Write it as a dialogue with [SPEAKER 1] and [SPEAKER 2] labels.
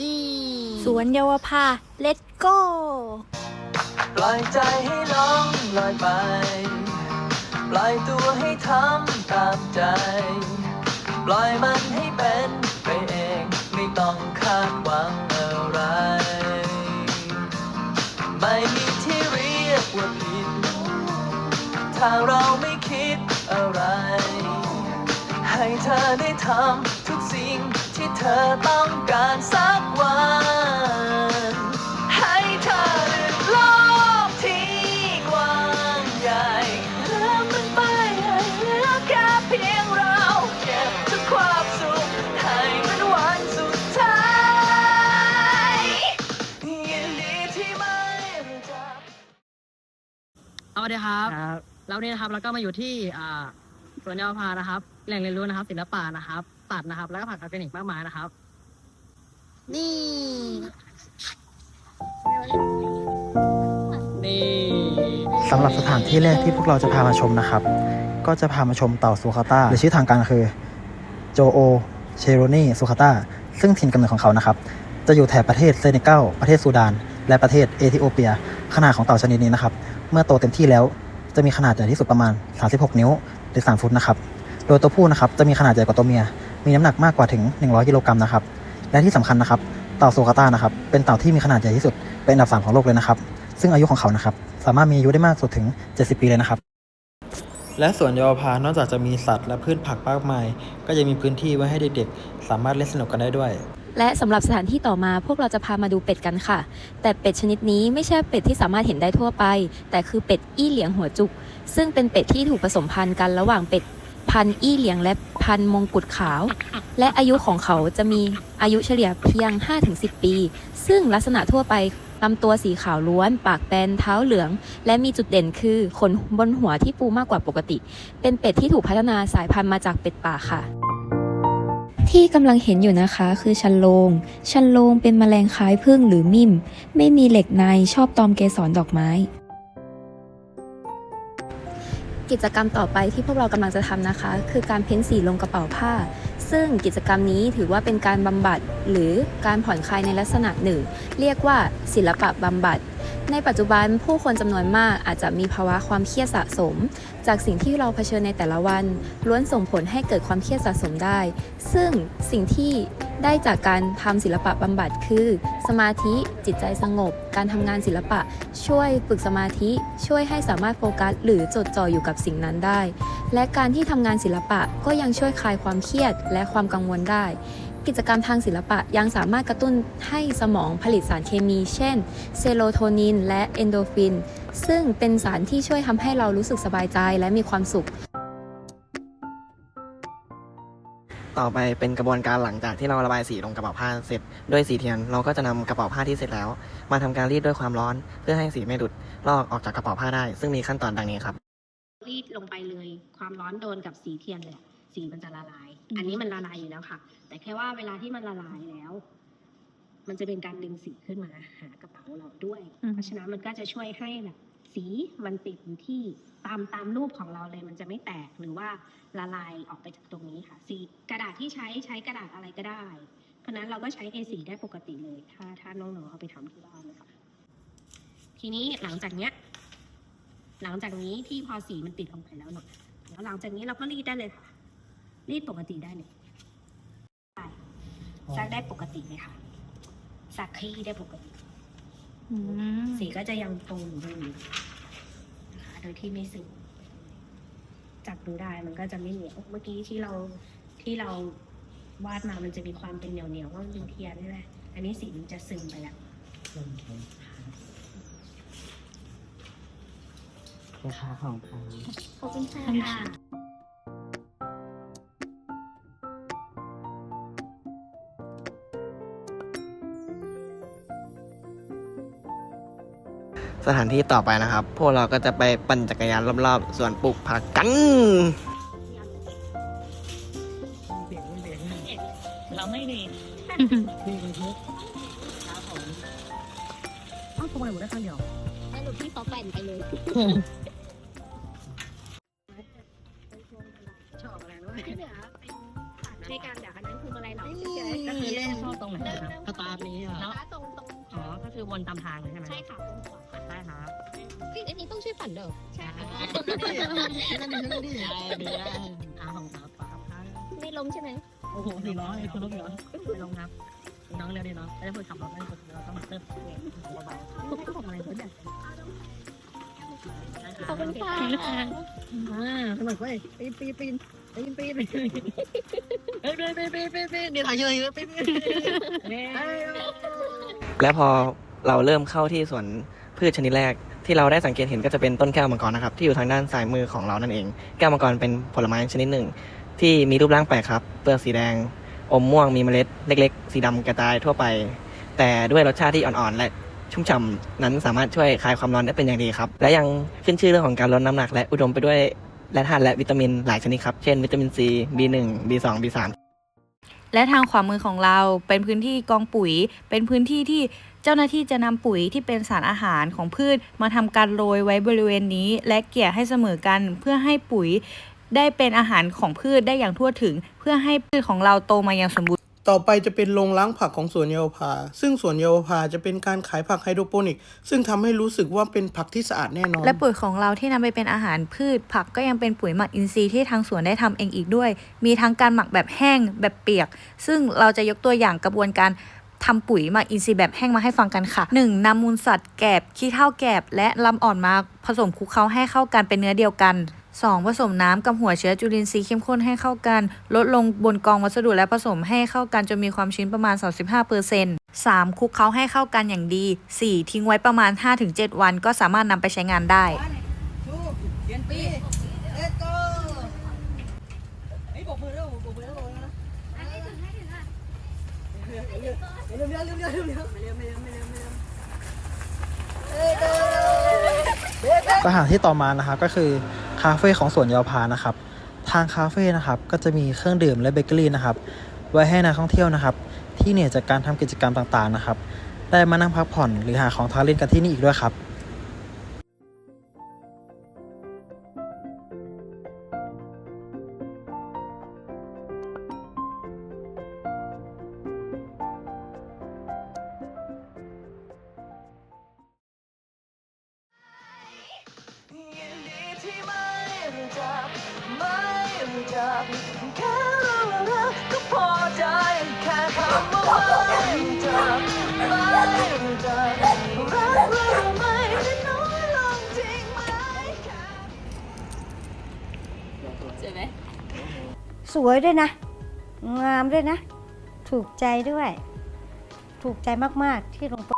[SPEAKER 1] นี่
[SPEAKER 2] สวนเยาวภา let's go
[SPEAKER 3] ปล่อยใจให้น้องลอยไป ปล่อยตัวให้ทำตามใจ ปล่อยมันให้เป็นไปเอง ไม่ต้องคาดหวังอะไร ไม่มีที่เรียกว่าผิด ถ้าเราไม่คิดอะไร ให้เธอได้ทำทุกสิ่งที่เธอต้องการ วัสดี
[SPEAKER 1] ครับ
[SPEAKER 4] ครับ
[SPEAKER 1] แล้ววันนี้นะครับเราก็มาอยู่ที่อ่าสวนเยาวภานะครับ แหล่งเรียนรู้นะครับ ศิลปะนะครับตัดนะครับ แล้วก็ผักออร์แกนิกมากมายนะครับ นี่ นี่
[SPEAKER 4] สำหรับสถานที่แรกที่พวกเราจะพามาชมนะครับ ก็จะพามาชมเต่าซูคาต้าหรือชื่อทางการคือโจโอเชโรนีซูคาต้าซึ่งถิ่นกำเนิดของเขานะครับ จะอยู่แถบประเทศเซเนกัลประเทศซูดาน และประเทศเอธิโอเปีย ขนาดของเต่าชนิดนี้นะครับ เมื่อโตเต็มที่แล้วจะมีขนาดใหญ่ที่สุดประมาณ 36 นิ้วหรือ 3 ฟุตนะครับ โดยตัวผู้นะครับจะมีขนาดใหญ่กว่าตัวเมีย มีน้ำหนักมากกว่าถึง 100 กิโลกรัมนะครับ และที่สำคัญนะครับ เต่าโซูคาตานะครับ เป็นเต่าที่มีขนาดใหญ่ที่สุด เป็นอันดับสามของโลกเลยนะครับ ซึ่งอายุของเขานะครับ สามารถมีอายุได้มากสุดถึง 70 ปีเลยนะครับ และสวนยาวภานอกจากจะมีสัตว์และพืชผักมากมาย ก็ยังมีพื้นที่ไว้ให้เด็กๆ สามารถเล่นสนุกกันได้ด้วย
[SPEAKER 2] และสำหรับสถานที่ต่อมาพวกเราจะพามาดูเป็ดกันค่ะ แต่เป็ดชนิดนี้ไม่ใช่เป็ดที่สามารถเห็นได้ทั่วไป แต่คือเป็ดอี้เหลียงหัวจุก ซึ่งเป็นเป็ดที่ถูกผสมพันธุ์กันระหว่างเป็ดพันธุ์อี้เหลียงและพันธุ์มงกุฎขาว และอายุของเขาจะมีอายุเฉลี่ยเพียง 5-10 ปี ซึ่งลักษณะทั่วไปลำตัวสีขาวล้วน ปากแบนเท้าเหลือง และมีจุดเด่นคือขนบนหัวที่ฟูมากกว่าปกติ เป็นเป็ดที่ถูกพัฒนาสายพันธุ์มาจากเป็ดป่าค่ะ ที่กำลังเห็นอยู่นะคะคือชันโลง ชันโลงเป็นแมลงคล้ายผึ้งหรือมิ่ม ไม่มีเหล็กในชอบตอมเกสรดอกไม้ กิจกรรมต่อไปที่พวกเรากำลังจะทำนะคะ คือการเพ้นสีลงกระเป๋าผ้า ซึ่งกิจกรรมนี้ถือว่าเป็นการบำบัด หรือการผ่อนคลายในลักษณะหนึ่ง เรียกว่าศิลปะบำบัด ในปัจจุบันผู้คนจำนวนมากอาจจะมีภาวะความเครียดสะสม จากสิ่งที่เราเผชิญในแต่ละวัน ล้วนส่งผลให้เกิดความเครียดสะสมได้ ซึ่งสิ่งที่ได้จากการทำศิลปะบำบัดคือ สมาธิจิตใจสงบ การทำงานศิลปะ ช่วยฝึกสมาธิ ช่วยให้สามารถโฟกัสหรือจดจ่ออยู่กับสิ่งนั้นได้ และการที่ทำงานศิลปะก็ยังช่วยคลายความเครียดและความกังวลได้ กิจกรรมทางศิลปะยังสามารถกระตุ้นให้สมองผลิตสารเคมี เช่น เซโรโทนิน และเอนโดรฟิน ซึ่งเป็นสารที่ช่วยทำให้เรารู้สึกสบายใจและมีความสุข
[SPEAKER 5] ต่อไปเป็นกระบวนการหลังจากที่เราระบายสีลงกระเป๋าผ้าเสร็จด้วยสีเทียนเราก็จะนำกระเป๋าผ้าที่เสร็จแล้ว มาทำการรีดด้วยความร้อน เพื่อให้สีไม่หลุดลอกออกจากกระเป๋าผ้าได้ ซึ่งมีขั้นตอนดังนี้ครับ
[SPEAKER 6] รีดลงไปเลย ความร้อนโดนกับสีเทียนเลยอะ สีมันจะละลาย อันนี้มันละลายอยู่แล้วค่ะ แต่แค่ว่าเวลาที่มันละลายแล้ว มันจะเป็นการดึงสีขึ้นมาหากระเป๋าเราด้วย
[SPEAKER 2] อืม
[SPEAKER 6] เพราะฉะนั้นมันก็จะช่วยให้แบบสีมันติดอยู่ที่ตามตามรูปของเราเลยมันจะไม่แตกหรือว่าละลายออกไปจากตรงนี้ค่ะ สีกระดาษที่ใช้ใช้กระดาษอะไรก็ได้ เพราะฉะนั้นเราก็ใช้ A4 ได้ปกติเลย ถ้าถ้าน้องๆเอาไปทำที่บ้านนะคะทีนี้หลังจากเนี้ย หลังจากนี้ที่พอสีมันติดลงไปแล้วเนาะแล้วหลังจากนี้เราก็รีดได้เลยค่ะ รีดปกติได้เลยได้ซักได้ปกติเลยค่ะซักขี้ได้ปกติสีก็จะยังตรงอยู่เลยนะคะโดยที่ไม่ซึมจับดูได้มันก็จะไม่เหนียวเมื่อกี้ที่เราที่เราวาดมามันจะมีความเป็นเหนียวเหนียวๆว่ามันเป็นเทียนใช่ไหมอันนี้สีมันจะซึมไปแล้ว
[SPEAKER 5] ราคาของครับ
[SPEAKER 6] ขอบคุณค่ะ
[SPEAKER 5] สถานที่ต่อไปนะครับ พวกเราก็จะไปปั่นจักรยานรอบๆสวนปลูกผักกัน
[SPEAKER 1] เราไม่ดีเอ้าทำไมหมดได้ข้างเดียว
[SPEAKER 6] สรุปที่เขาแบ่งไปเลย คือ
[SPEAKER 1] วนตามทางเลยใช่ไหม
[SPEAKER 7] ใช่ค่ะตรงขวา
[SPEAKER 1] ได้ครับ
[SPEAKER 7] เฮ้ยอันนี้ต้องช่วยฝันเด้อใช่ค่ะ
[SPEAKER 1] นั่นดีนั่นดีดีได้อาของครับปากครับ
[SPEAKER 7] ไม่ล้มใช่ไหม
[SPEAKER 1] โอ้โหสี่ร้อยคือรถเหรอไม่ลงครับน้องเร็วดีเนาะไม่ได้พูดขับรถไม่ได้พูดเราต้องเติมเบาๆของอะไรเพื่อน
[SPEAKER 7] ขอบคุณค่ะ
[SPEAKER 1] อ่าสนุกเว้ยปีนปีนปีนปีนปีนปีนเฮ้ยปีนปีนปีนปีนปีนเดี๋ยวถ่ายเฉยปีนปีน
[SPEAKER 5] และพอ เราเริ่มเข้าที่สวนพืชชนิดแรก ที่เราได้สังเกตเห็นก็จะเป็นต้นแก้วมังกรนะครับ ที่อยู่ทางด้านซ้ายมือของเรานั่นเอง แก้วมังกรเป็นผลไม้ชนิดหนึ่ง ที่มีรูปร่างแปลกครับเปลือกสีแดง อมม่วงมีเมล็ดเล็ก ๆ สีดำกระจายทั่วไป แต่ด้วยรสชาติที่อ่อนๆและชุ่มฉ่ำนั้นสามารถช่วยคลายความร้อนได้เป็นอย่างดีครับ และยังขึ้นชื่อเรื่องของการลดน้ำหนักและอุดมไปด้วยแร่ธาตุและวิตามินหลายชนิดครับ เช่น วิตามินซี B1 B2 B3
[SPEAKER 8] และทางขวามือของเราเป็นพื้นที่กองปุ๋ย เป็นพื้นที่ที่เจ้าหน้าที่จะนำปุ๋ยที่เป็นสารอาหารของพืช มาทำการโรยไว้บริเวณนี้ และเกี่ยให้เสมอกันเพื่อให้ปุ๋ยได้เป็นอาหารของพืชได้อย่างทั่วถึง เพื่อให้พืชของเราโตมาอย่างสมบูรณ์
[SPEAKER 9] ต่อไปจะเป็นโรงล้างผักของสวนเยาวภา ซึ่งสวนเยาวภาจะเป็นการขายผักไฮโดรโปนิก ซึ่งทำให้รู้สึกว่าเป็นผักที่สะอาดแน่นอน
[SPEAKER 8] และปุ๋ยของเราที่นำไปเป็นอาหารพืช ผักก็ยังเป็นปุ๋ยหมักอินทรีย์ที่ทางสวนได้ทำเองอีกด้วย มีทั้งการหมักแบบแห้งแบบเปียก ซึ่งเราจะยกตัวอย่างกระบวนการทำปุ๋ยหมักอินทรีย์แบบแห้งมาให้ฟังกันค่ะ 1. นำมูลสัตว์แกบขี้เถ้าแกบและลำอ่อนมาผสมคลุกเคล้าให้เข้ากันเป็นเนื้อเดียวกัน 2. ผสมน้ำกับหัวเชื้อจุลินทรีย์เข้มข้นให้เข้ากัน ลดลงบนกองวัสดุและผสมให้เข้ากันจนมีความชื้นประมาณ 35% 3. คลุกเคล้าให้เข้ากันอย่างดี 4. ทิ้งไว้ประมาณ 5-7 วันก็สามารถนำไปใช้งานได้
[SPEAKER 4] สถานที่ต่อมานะครับก็คือาเฟ่ของสวนยาวพานะครับ ทางคาเฟ่นะครับก็จะมีเครื่องดื่มและเบเกอรี่นะครับ ไว้ให้นักท่องเที่ยวนะครับ ที่เหนื่อยจากการทำกิจกรรมต่างๆนะครับ ได้มานั่งพักผ่อนหรือหาของทานเล่นกันที่นี่อีกด้วยครับ
[SPEAKER 3] รู้จักแค่รู้ว่ารักก็พอใจแค่คำว่าไม่จักไม่จักรักหรือไม่จะน้อยลงจริงไหมแค่
[SPEAKER 10] สวยด้วยนะ งามด้วยนะ ถูกใจด้วย ถูกใจมาก ๆ ที่ลง